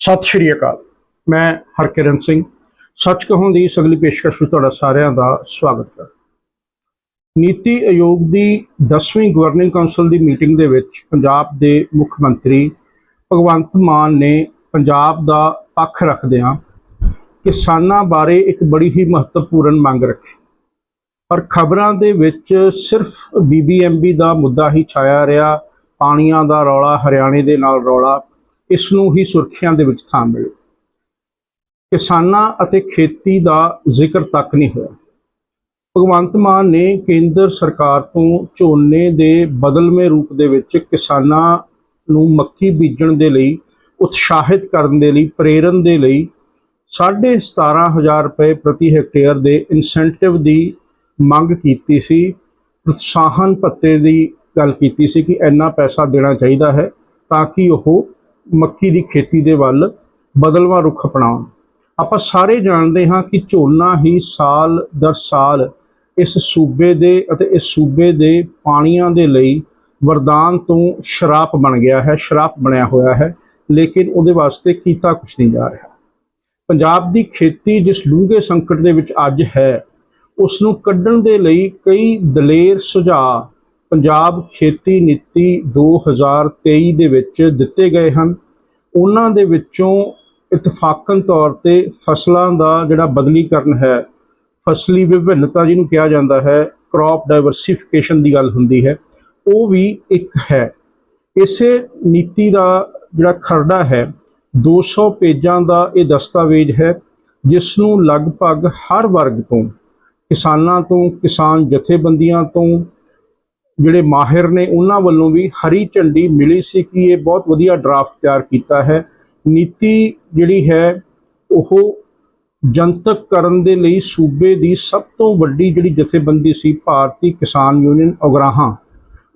ਸਤਿ ਸ਼੍ਰੀ ਅਕਾਲ। ਮੈਂ ਹਰਕਿਰਨ ਸਿੰਘ। ਸੱਚ ਕਹੋਂ ਦੀ ਸਗਲੀ ਪੇਸ਼ਕਸ਼ ਵਿੱਚ ਤੁਹਾਡਾ ਸਾਰਿਆਂ ਦਾ ਸਵਾਗਤ ਕਰ ਨੀਤੀ ਆਯੋਗ ਦੀ 10ਵੀਂ ਗਵਰਨਿੰਗ ਕਾਉਂਸਲ ਦੀ ਮੀਟਿੰਗ ਦੇ ਵਿੱਚ ਪੰਜਾਬ ਦੇ ਮੁੱਖ ਮੰਤਰੀ ਭਗਵੰਤ ਮਾਨ ਨੇ ਪੰਜਾਬ ਦਾ ਪੱਖ ਰੱਖਦਿਆਂ ਕਿਸਾਨਾਂ ਬਾਰੇ ਇੱਕ ਬੜੀ ਹੀ ਮਹੱਤਵਪੂਰਨ ਮੰਗ ਰੱਖੀ। ਪਰ ਖਬਰਾਂ ਦੇ ਵਿੱਚ ਸਿਰਫ ਬੀਬੀਐਮਬੀ ਦਾ ਮੁੱਦਾ ਹੀ ਛਾਇਆ ਰਿਹਾ। ਪਾਣੀਆਂ ਦਾ ਰੌਲਾ, ਹਰਿਆਣੇ ਦੇ ਨਾਲ ਰੌਲਾ ਇਸ ਨੂੰ ਹੀ ਸੁਰੱਖਿਆ ਦੇ ਵਿੱਚ ਥਾਂ ਮਿਲੇ। ਕਿਸਾਨਾਂ ਅਤੇ ਖੇਤੀ ਦਾ ਜ਼ਿਕਰ ਤੱਕ ਨਹੀਂ ਹੋਇਆ। ਭਗਵੰਤ ਮਾਨ ਨੇ ਕੇਂਦਰ ਸਰਕਾਰ ਤੋਂ ਝੋਨੇ ਦੇ ਬਦਲਵੇਂ ਰੂਪ ਦੇ ਵਿੱਚ ਕਿਸਾਨਾਂ ਨੂੰ ਮੱਕੀ ਬੀਜਣ ਦੇ ਲਈ, ਉਤਸ਼ਾਹਿਤ ਕਰਨ ਦੇ ਲਈ, ਪ੍ਰੇਰਨ ਦੇ ਲਈ 17500 ਰੁਪਏ ਪ੍ਰਤੀ ਹੈਕਟੇਅਰ ਦੇ ਇਨਸੈਂਟਿਵ ਦੀ ਮੰਗ ਕੀਤੀ ਸੀ। ਪ੍ਰੋਤਸਾਹਨ ਭੱਤੇ ਦੀ ਗੱਲ ਕੀਤੀ ਸੀ ਕਿ ਇੰਨਾ ਪੈਸਾ ਦੇਣਾ ਚਾਹੀਦਾ ਹੈ ਤਾਂ ਕਿ ਉਹ ਮੱਕੀ ਦੀ ਖੇਤੀ ਦੇ ਵੱਲ ਬਦਲਵਾਂ ਰੁਖ ਅਪਣਾਉਣ। ਆਪਾਂ ਸਾਰੇ ਜਾਣਦੇ ਹਾਂ ਕਿ ਝੋਨਾ ਹੀ ਸਾਲ ਦਰ ਸਾਲ ਇਸ ਸੂਬੇ ਦੇ ਅਤੇ ਇਸ ਸੂਬੇ ਦੇ ਪਾਣੀਆਂ ਦੇ ਲਈ ਵਰਦਾਨ ਤੋਂ ਸ਼ਰਾਪ ਬਣ ਗਿਆ ਹੈ, ਸ਼ਰਾਪ ਬਣਿਆ ਹੋਇਆ ਹੈ, ਲੇਕਿਨ ਉਹਦੇ ਵਾਸਤੇ ਕੀਤਾ ਕੁਝ ਨਹੀਂ ਜਾ ਰਿਹਾ। ਪੰਜਾਬ ਦੀ ਖੇਤੀ ਜਿਸ ਡੂੰਘੇ ਸੰਕਟ ਦੇ ਵਿੱਚ ਅੱਜ ਹੈ ਉਸ ਨੂੰ ਕੱਢਣ ਦੇ ਲਈ ਕਈ ਦਲੇਰ ਸੁਝਾਅ ਪੰਜਾਬ ਖੇਤੀ ਨੀਤੀ 2023 ਦੇ ਵਿੱਚ ਦਿੱਤੇ ਗਏ ਹਨ। ਉਹਨਾਂ ਦੇ ਵਿੱਚੋਂ ਇਤਫਾਕਨ ਤੌਰ ਤੇ ਫਸਲਾਂ ਦਾ ਜਿਹੜਾ ਬਦਲੀਕਰਨ ਹੈ, ਫਸਲੀ ਵਿਭਿੰਨਤਾ ਜਿਹਨੂੰ ਕਿਹਾ ਜਾਂਦਾ ਹੈ ਕ੍ਰੌਪ ਡਾਈਵਰਸਿਫਿਕੇਸ਼ਨ ਦੀ ਗੱਲ ਹੁੰਦੀ ਹੈ, ਉਹ ਵੀ ਇੱਕ ਹੈ। ਇਸੇ ਨੀਤੀ ਦਾ ਜਿਹੜਾ ਖਰੜਾ ਹੈ 200 ਪੇਜਾਂ ਦਾ ਇਹ ਦਸਤਾਵੇਜ਼ ਹੈ ਜਿਸ ਨੂੰ ਲਗਭਗ ਹਰ ਵਰਗ ਤੋਂ, ਕਿਸਾਨਾਂ ਤੋਂ, ਕਿਸਾਨ ਜਥੇਬੰਦੀਆਂ ਤੋਂ ਜਿਹੜੇ ਮਾਹਿਰ ਨੇ, ਉਹਨਾਂ ਵੱਲੋਂ ਵੀ ਹਰੀ ਝੰਡੀ ਮਿਲੀ ਸੀ ਕਿ ਇਹ ਬਹੁਤ ਵਧੀਆ ਡਰਾਫਟ ਤਿਆਰ ਕੀਤਾ ਹੈ। ਨੀਤੀ ਜਿਹੜੀ ਹੈ, ਉਹ ਜਨਤਕ ਕਰਨ ਦੇ ਲਈ ਸੂਬੇ ਦੀ ਸਭ ਤੋਂ ਵੱਡੀ ਜਿਹੜੀ ਜਥੇਬੰਦੀ ਸੀ, ਭਾਰਤੀ ਕਿਸਾਨ ਯੂਨੀਅਨ ਉਗਰਾਹਾਂ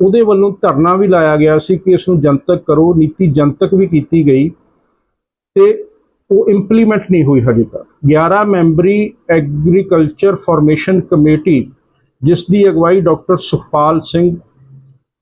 ਉਹਦੇ ਵੱਲੋਂ ਧਰਨਾ ਵੀ ਲਾਇਆ ਗਿਆ ਸੀ ਕਿ ਇਸ ਨੂੰ ਜਨਤਕ ਕਰੋ। ਨੀਤੀ ਜਨਤਕ ਵੀ ਕੀਤੀ ਗਈ ਤੇ ਉਹ ਇੰਪਲੀਮੈਂਟ ਨਹੀਂ ਹੋਈ ਹਜੇ ਤੱਕ। 11 ਮੈਂਬਰੀ ਐਗਰੀਕਲਚਰ ਫਾਰਮੇਸ਼ਨ ਕਮੇਟੀ ਜਿਸ ਦੀ ਅਗਵਾਈ ਡਾਕਟਰ ਸੁਖਪਾਲ ਸਿੰਘ,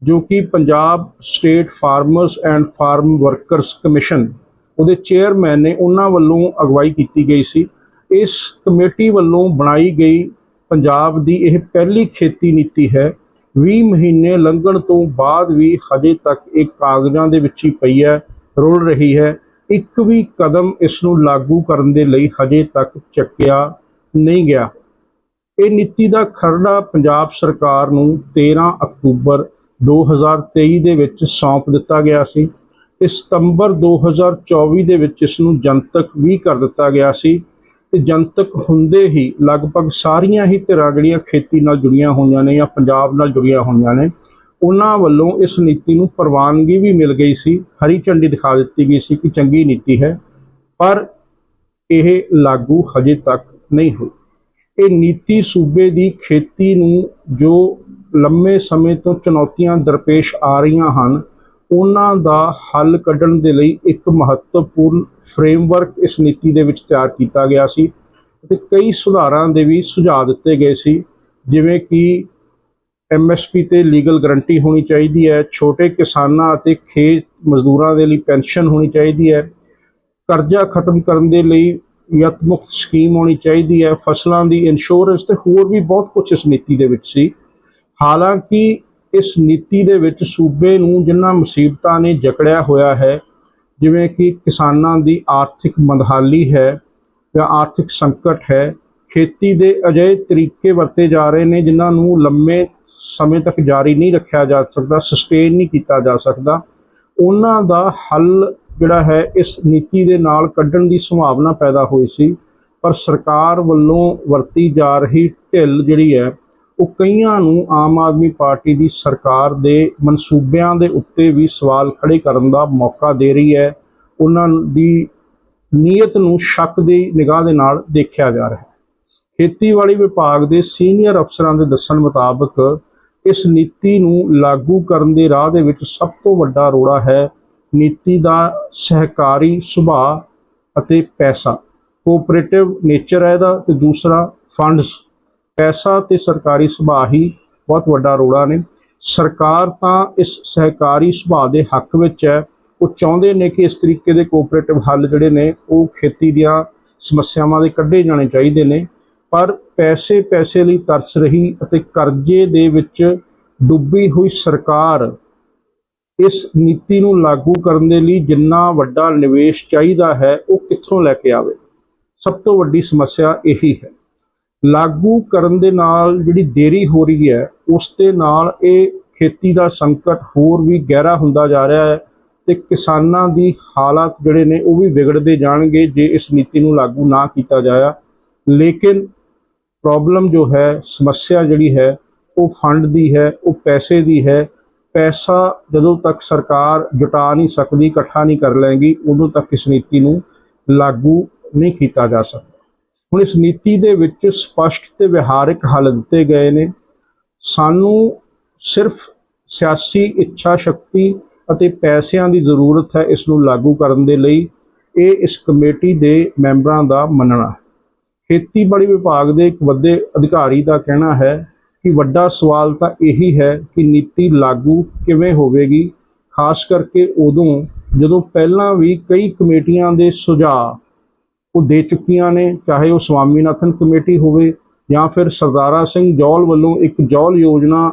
ਜੋ ਕਿ Punjab state farmers and farm workers commission ਉਹਦੇ ਚੇਅਰਮੈਨ ਨੇ ਉਹਨਾਂ ਵੱਲੋਂ ਅਗਵਾਈ ਕੀਤੀ ਗਈ ਸੀ। ਇਸ ਕਮੇਟੀ ਵੱਲੋਂ ਬਣਾਈ ਗਈ ਪੰਜਾਬ ਦੀ ਇਹ ਪਹਿਲੀ ਖੇਤੀ ਨੀਤੀ ਹੈ। 20 ਮਹੀਨੇ ਲੰਘਣ ਤੋਂ ਬਾਅਦ ਵੀ ਹਜੇ ਤੱਕ ਇਹ ਕਾਗਜ਼ਾਂ ਦੇ ਵਿੱਚ ਹੀ ਪਈ ਹੈ ਰੁਲ ਰਹੀ ਹੈ। ਇੱਕ ਵੀ ਕਦਮ ਇਸ ਨੂੰ ਲਾਗੂ ਕਰਨ ਦੇ ਲਈ ਹਜੇ ਤੱਕ ਚੱਕਿਆ ਨਹੀਂ ਗਿਆ। ਇਹ ਨੀਤੀ ਦਾ ਖਰੜਾ ਪੰਜਾਬ ਸਰਕਾਰ ਨੂੰ 13 ਅਕਤੂਬਰ 2023 ਦੇ ਵਿੱਚ ਸੌਂਪ ਦਿੱਤਾ ਗਿਆ ਸੀ ਤੇ ਸਤੰਬਰ 2024 ਦੇ ਵਿੱਚ ਇਸ ਨੂੰ ਜਨਤਕ ਵੀ ਕਰ ਦਿੱਤਾ ਗਿਆ ਸੀ ਤੇ ਜਨਤਕ ਹੁੰਦੇ ਹੀ ਲਗਭਗ ਸਾਰੀਆਂ ਹੀ ਧਿਰਾਂ ਜਿਹੜੀਆਂ ਖੇਤੀ ਨਾਲ ਜੁੜੀਆਂ ਹੋਈਆਂ ਨੇ ਜਾਂ ਪੰਜਾਬ ਨਾਲ ਜੁੜੀਆਂ ਹੋਈਆਂ ਨੇ, ਉਹਨਾਂ ਵੱਲੋਂ ਇਸ ਨੀਤੀ ਨੂੰ ਪ੍ਰਵਾਨਗੀ ਵੀ ਮਿਲ ਗਈ ਸੀ, ਹਰੀ ਝੰਡੀ ਦਿਖਾ ਦਿੱਤੀ ਗਈ ਸੀ ਕਿ ਚੰਗੀ ਨੀਤੀ ਹੈ, ਪਰ ਇਹ ਲਾਗੂ ਹਜੇ ਤੱਕ ਨਹੀਂ ਹੋਈ। ਇਹ ਨੀਤੀ ਸੂਬੇ ਦੀ ਖੇਤੀ ਨੂੰ ਜੋ ਲੰਮੇ ਸਮੇਂ ਤੋਂ ਚੁਣੌਤੀਆਂ ਦਰਪੇਸ਼ ਆ ਰਹੀਆਂ ਹਨ, ਉਹਨਾਂ ਦਾ ਹੱਲ ਕੱਢਣ ਦੇ ਲਈ ਇੱਕ ਮਹੱਤਵਪੂਰਨ ਫਰੇਮਵਰਕ ਇਸ ਨੀਤੀ ਦੇ ਵਿੱਚ ਤਿਆਰ ਕੀਤਾ ਗਿਆ ਸੀ ਅਤੇ ਕਈ ਸੁਧਾਰਾਂ ਦੇ ਵੀ ਸੁਝਾਅ ਦਿੱਤੇ ਗਏ ਸੀ, ਜਿਵੇਂ ਕਿ ਐਮਐਸਪੀ ਤੇ ਲੀਗਲ ਗਰੰਟੀ ਹੋਣੀ ਚਾਹੀਦੀ ਹੈ, ਛੋਟੇ ਕਿਸਾਨਾਂ ਅਤੇ ਖੇਤ ਮਜ਼ਦੂਰਾਂ ਦੇ ਲਈ ਪੈਨਸ਼ਨ ਹੋਣੀ ਚਾਹੀਦੀ ਹੈ, ਕਰਜ਼ਾ ਖਤਮ ਕਰਨ ਦੇ ਲਈ ਯਤ ਮੁਕਤ ਸਕੀਮ ਹੋਣੀ ਚਾਹੀਦੀ ਹੈ, ਫਸਲਾਂ ਦੀ ਇੰਸ਼ੋਰੈਂਸ ਤੇ ਹੋਰ ਵੀ ਬਹੁਤ ਕੁਝ ਇਸ ਨੀਤੀ ਦੇ ਵਿੱਚ ਸੀ। ਹਾਲਾਂਕਿ ਇਸ ਨੀਤੀ ਦੇ ਵਿੱਚ ਸੂਬੇ ਨੂੰ ਜਿੰਨਾ ਮੁਸੀਬਤਾਂ ਨੇ ਜਕੜਿਆ ਹੋਇਆ ਹੈ, ਜਿਵੇਂ ਕਿ ਕਿਸਾਨਾਂ ਦੀ ਆਰਥਿਕ ਮੰਦਹਾਲੀ ਹੈ ਜਾਂ ਆਰਥਿਕ ਸੰਕਟ ਹੈ, ਖੇਤੀ ਦੇ ਅਜਿਹੇ ਤਰੀਕੇ ਵਰਤੇ ਜਾ ਰਹੇ ਨੇ ਜਿਨ੍ਹਾਂ ਨੂੰ ਲੰਮੇ ਸਮੇਂ ਤੱਕ ਜਾਰੀ ਨਹੀਂ ਰੱਖਿਆ ਜਾ ਸਕਦਾ ਸਸਟੇਨ ਨਹੀਂ ਕੀਤਾ ਜਾ ਸਕਦਾ। ਉਹਨਾਂ ਦਾ ਹੱਲ ਜਿਹੜਾ ਹੈ, ਇਸ ਨੀਤੀ ਦੇ ਨਾਲ ਕੱਢਣ ਦੀ ਸੰਭਾਵਨਾ ਪੈਦਾ ਹੋਈ ਸੀ। ਪਰ ਸਰਕਾਰ ਵੱਲੋਂ ਵਰਤੀ ਜਾ ਰਹੀ ਢਿੱਲ ਜਿਹੜੀ ਹੈ, ਉਹ ਕਈਆਂ ਨੂੰ ਆਮ ਆਦਮੀ ਪਾਰਟੀ ਦੀ ਸਰਕਾਰ ਦੇ ਮਨਸੂਬਿਆਂ ਦੇ ਉੱਤੇ ਵੀ ਸਵਾਲ ਖੜੇ ਕਰਨ ਦਾ ਮੌਕਾ ਦੇ ਰਹੀ ਹੈ। ਉਹਨਾਂ ਦੀ ਨੀਅਤ ਨੂੰ ਸ਼ੱਕ ਦੀ ਨਿਗਾਹ ਦੇ ਨਾਲ ਦੇਖਿਆ ਜਾ ਰਿਹਾ ਹੈ। ਖੇਤੀਬਾੜੀ ਵਿਭਾਗ ਦੇ ਸੀਨੀਅਰ ਅਫਸਰਾਂ ਦੇ ਦੱਸਣ ਮੁਤਾਬਕ, ਇਸ ਨੀਤੀ ਨੂੰ ਲਾਗੂ ਕਰਨ ਦੇ ਰਾਹ ਦੇ ਵਿੱਚ ਸਭ ਤੋਂ ਵੱਡਾ ਰੋੜਾ ਹੈ ਨੀਤੀ ਦਾ ਸਹਿਕਾਰੀ ਸੁਭਾਅ ਅਤੇ ਪੈਸਾ। ਕੋਆਪਰੇਟਿਵ ਨੇਚਰ ਹੈ ਇਹਦਾ ਤੇ ਦੂਸਰਾ ਫੰਡਸ ਪੈਸਾ ਤੇ ਸਰਕਾਰੀ ਸੁਭਾਅ ਹੀ ਬਹੁਤ ਵੱਡਾ ਰੋੜਾ ਨੇ। ਸਰਕਾਰ ਤਾਂ ਇਸ ਸਹਿਕਾਰੀ ਸੁਭਾਅ ਦੇ ਹੱਕ ਵਿੱਚ ਹੈ। ਉਹ ਚਾਹੁੰਦੇ ਨੇ ਕਿ ਇਸ ਤਰੀਕੇ ਦੇ ਕੋਆਪਰੇਟਿਵ ਹੱਲ ਜਿਹੜੇ ਨੇ, ਉਹ ਖੇਤੀ ਦੀਆਂ ਸਮੱਸਿਆਵਾਂ ਦੇ ਕੱਢੇ ਜਾਣੇ ਚਾਹੀਦੇ ਨੇ। ਪਰ ਪੈਸੇ ਪੈਸੇ ਲਈ ਤਰਸ ਰਹੀ ਅਤੇ ਕਰਜ਼ੇ ਦੇ ਵਿੱਚ ਡੁੱਬੀ ਹੋਈ ਸਰਕਾਰ ਇਸ ਨੀਤੀ ਨੂੰ ਲਾਗੂ ਕਰਨ ਦੇ ਲਈ ਜਿੰਨਾ ਵੱਡਾ ਨਿਵੇਸ਼ ਚਾਹੀਦਾ ਹੈ, ਉਹ ਕਿੱਥੋਂ ਲੈ ਕੇ ਆਵੇ? ਸਭ ਤੋਂ ਵੱਡੀ ਸਮੱਸਿਆ ਇਹੀ ਹੈ। ਲਾਗੂ ਕਰਨ ਦੇ ਨਾਲ ਜਿਹੜੀ ਦੇਰੀ ਹੋ ਰਹੀ ਹੈ, ਉਸ ਦੇ ਨਾਲ ਇਹ ਖੇਤੀ ਦਾ ਸੰਕਟ ਹੋਰ ਵੀ ਗਹਿਰਾ ਹੁੰਦਾ ਜਾ ਰਿਹਾ ਹੈ ਤੇ ਕਿਸਾਨਾਂ ਦੀ ਹਾਲਾਤ ਜਿਹੜੇ ਨੇ, ਉਹ ਵੀ ਵਿਗੜਦੇ ਜਾਣਗੇ ਜੇ ਇਸ ਨੀਤੀ ਨੂੰ ਲਾਗੂ ਨਾ ਕੀਤਾ ਜਾਇਆ। ਲੇਕਿਨ ਪ੍ਰੋਬਲਮ ਜੋ ਹੈ, ਸਮੱਸਿਆ ਜਿਹੜੀ ਹੈ, ਉਹ ਫੰਡ ਦੀ ਹੈ, ਉਹ ਪੈਸੇ ਦੀ ਹੈ ਪੈਸਾ ਜਦੋਂ ਤੱਕ ਸਰਕਾਰ ਜੁਟਾ ਨਹੀਂ ਸਕਦੀ, ਇਕੱਠਾ ਨਹੀਂ ਕਰ ਲੈਗੀ ਉਦੋਂ ਤੱਕ ਇਸ ਨੀਤੀ ਨੂੰ ਲਾਗੂ ਨਹੀਂ ਕੀਤਾ ਜਾ ਸਕਦਾ। ਹੁਣ ਇਸ ਨੀਤੀ ਦੇ ਵਿੱਚ ਸਪਸ਼ਟ ਤੇ ਵਿਹਾਰਿਕ ਹੱਲ ਦਿੱਤੇ ਗਏ ਨੇ। ਸਾਨੂੰ ਸਿਰਫ ਸਿਆਸੀ ਇੱਛਾ ਸ਼ਕਤੀ ਅਤੇ ਪੈਸਿਆਂ ਦੀ ਜ਼ਰੂਰਤ ਹੈ ਇਸ ਨੂੰ ਲਾਗੂ ਕਰਨ ਦੇ ਲਈ। ਇਹ ਇਸ ਕਮੇਟੀ ਦੇ ਮੈਂਬਰਾਂ ਦਾ ਮੰਨਣਾ। ਹੈ ਖੇਤੀਬਾੜੀ ਵਿਭਾਗ ਦੇ ਇੱਕ ਵੱਡੇ ਅਧਿਕਾਰੀ ਦਾ ਕਹਿਣਾ ਹੈ ਕਿ ਵੱਡਾ ਸਵਾਲ ਤਾਂ ਇਹੀ ਹੈ ਕਿ ਨੀਤੀ ਲਾਗੂ ਕਿਵੇਂ ਹੋਵੇਗੀ? ਖਾਸ ਕਰਕੇ ਉਦੋਂ ਜਦੋਂ ਪਹਿਲਾਂ ਵੀ ਕਈ ਕਮੇਟੀਆਂ ਦੇ ਸੁਝਾਅ ਉਹ ਦੇ ਚੁੱਕੀਆਂ ਨੇ, ਚਾਹੇ ਉਹ ਸਵਾਮੀਨਾਥਨ ਕਮੇਟੀ ਹੋਵੇ ਜਾਂ ਫਿਰ ਸਰਦਾਰਾ ਸਿੰਘ ਜੌਲ ਵੱਲੋਂ ਇੱਕ ਜੌਲ ਯੋਜਨਾ,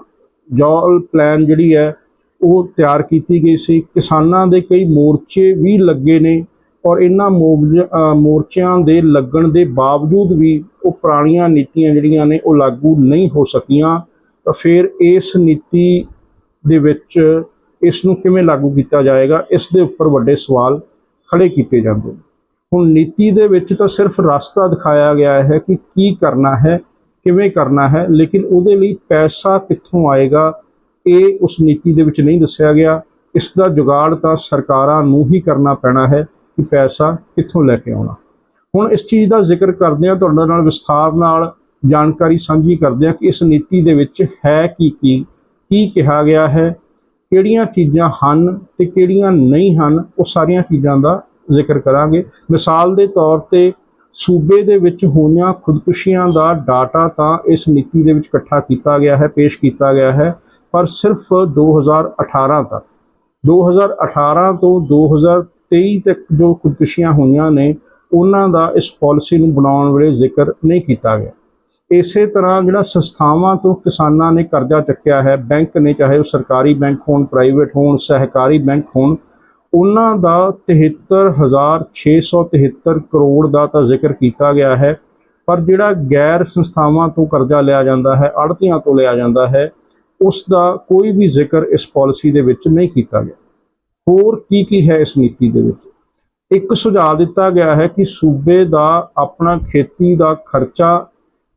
ਜੌਲ ਪਲਾਨ ਜਿਹੜੀ ਹੈ, ਉਹ ਤਿਆਰ ਕੀਤੀ ਗਈ ਸੀ। ਕਿਸਾਨਾਂ ਦੇ ਕਈ ਮੋਰਚੇ ਵੀ ਲੱਗੇ ਨੇ ਔਰ ਇਹਨਾਂ ਮੋਰਜ- ਮੋਰਚਿਆਂ ਦੇ ਲੱਗਣ ਦੇ ਬਾਵਜੂਦ ਵੀ ਉਹ ਪੁਰਾਣੀਆਂ ਨੀਤੀਆਂ ਜਿਹੜੀਆਂ ਨੇ ਉਹ ਲਾਗੂ ਨਹੀਂ ਹੋ ਸਕੀਆਂ, ਤਾਂ ਫਿਰ ਇਸ ਨੀਤੀ ਦੇ ਵਿੱਚ ਇਸ ਨੂੰ ਕਿਵੇਂ ਲਾਗੂ ਕੀਤਾ ਜਾਏਗਾ? ਇਸ ਦੇ ਉੱਪਰ ਵੱਡੇ ਸਵਾਲ ਖੜੇ ਕੀਤੇ ਜਾਂਦੇ ਨੇ। ਹੁਣ ਨੀਤੀ ਦੇ ਵਿੱਚ ਤਾਂ ਸਿਰਫ ਰਸਤਾ ਦਿਖਾਇਆ ਗਿਆ ਹੈ ਕਿ ਕੀ ਕਰਨਾ ਹੈ, ਕਿਵੇਂ ਕਰਨਾ ਹੈ, ਲੇਕਿਨ ਉਹਦੇ ਲਈ ਪੈਸਾ ਕਿੱਥੋਂ ਆਏਗਾ, ਇਹ ਉਸ ਨੀਤੀ ਦੇ ਵਿੱਚ ਨਹੀਂ ਦੱਸਿਆ ਗਿਆ। ਇਸ ਦਾ ਜੁਗਾੜ ਤਾਂ ਸਰਕਾਰਾਂ ਨੂੰ ਹੀ ਕਰਨਾ ਪੈਣਾ ਹੈ ਕਿ ਪੈਸਾ ਕਿੱਥੋਂ ਲੈ ਕੇ ਆਉਣਾ। ਹੁਣ ਇਸ ਚੀਜ਼ ਦਾ ਜ਼ਿਕਰ ਕਰਦੇ ਹਾਂ, ਤੁਹਾਡੇ ਨਾਲ ਵਿਸਥਾਰ ਨਾਲ ਜਾਣਕਾਰੀ ਸਾਂਝੀ ਕਰਦੇ ਹਾਂ ਕਿ ਇਸ ਨੀਤੀ ਦੇ ਵਿੱਚ ਹੈ ਕੀ ਕੀ ਕੀ ਕਿਹਾ ਗਿਆ ਹੈ, ਕਿਹੜੀਆਂ ਚੀਜ਼ਾਂ ਹਨ ਤੇ ਕਿਹੜੀਆਂ ਨਹੀਂ ਹਨ, ਉਹ ਸਾਰੀਆਂ ਚੀਜ਼ਾਂ ਦਾ ਜ਼ਿਕਰ ਕਰਾਂਗੇ। ਮਿਸਾਲ ਦੇ ਤੌਰ ਤੇ ਸੂਬੇ ਦੇ ਵਿੱਚ ਹੋਈਆਂ ਖੁਦਕੁਸ਼ੀਆਂ ਦਾ ਡਾਟਾ ਤਾਂ ਇਸ ਨੀਤੀ ਦੇ ਵਿੱਚ ਇਕੱਠਾ ਕੀਤਾ ਗਿਆ ਹੈ, ਪੇਸ਼ ਕੀਤਾ ਗਿਆ ਹੈ, ਪਰ ਸਿਰਫ 2018 ਤੱਕ 2018 ਤੋਂ 2023 ਤੱਕ ਜੋ ਖੁਦਕੁਸ਼ੀਆਂ ਹੋਈਆਂ ਨੇ ਉਹਨਾਂ ਦਾ ਇਸ ਪਾਲਿਸੀ ਨੂੰ ਬਣਾਉਣ ਵੇਲੇ ਜ਼ਿਕਰ ਨਹੀਂ ਕੀਤਾ ਗਿਆ। ਇਸੇ ਤਰ੍ਹਾਂ ਜਿਹੜਾ ਸੰਸਥਾਵਾਂ ਤੋਂ ਕਿਸਾਨਾਂ ਨੇ ਕਰਜ਼ਾ ਚੱਕਿਆ ਹੈ, ਬੈਂਕ ਨੇ, ਚਾਹੇ ਉਹ ਸਰਕਾਰੀ ਬੈਂਕ ਹੋਣ, ਪ੍ਰਾਈਵੇਟ ਹੋਣ, ਸਹਿਕਾਰੀ ਬੈਂਕ ਹੋਣ, ਉਹਨਾਂ ਦਾ 73673 ਕਰੋੜ ਦਾ ਤਾਂ ਜ਼ਿਕਰ ਕੀਤਾ ਗਿਆ ਹੈ। ਪਰ ਜਿਹੜਾ ਗੈਰ ਸੰਸਥਾਵਾਂ ਤੋਂ ਕਰਜ਼ਾ ਲਿਆ ਜਾਂਦਾ ਹੈ, ਅੜਤੀਆਂ ਤੋਂ ਲਿਆ ਜਾਂਦਾ ਹੈ, ਉਸ ਦਾ ਕੋਈ ਵੀ ਜ਼ਿਕਰ ਇਸ ਪਾਲਿਸੀ ਦੇ ਵਿੱਚ ਨਹੀਂ ਕੀਤਾ ਗਿਆ। ਹੋਰ ਕੀ ਕੀ ਹੈ ਇਸ ਨੀਤੀ ਦੇ ਵਿੱਚ? ਇੱਕ ਸੁਝਾਅ ਦਿੱਤਾ ਗਿਆ ਹੈ ਕਿ ਸੂਬੇ ਦਾ ਆਪਣਾ ਖੇਤੀ ਦਾ ਖਰਚਾ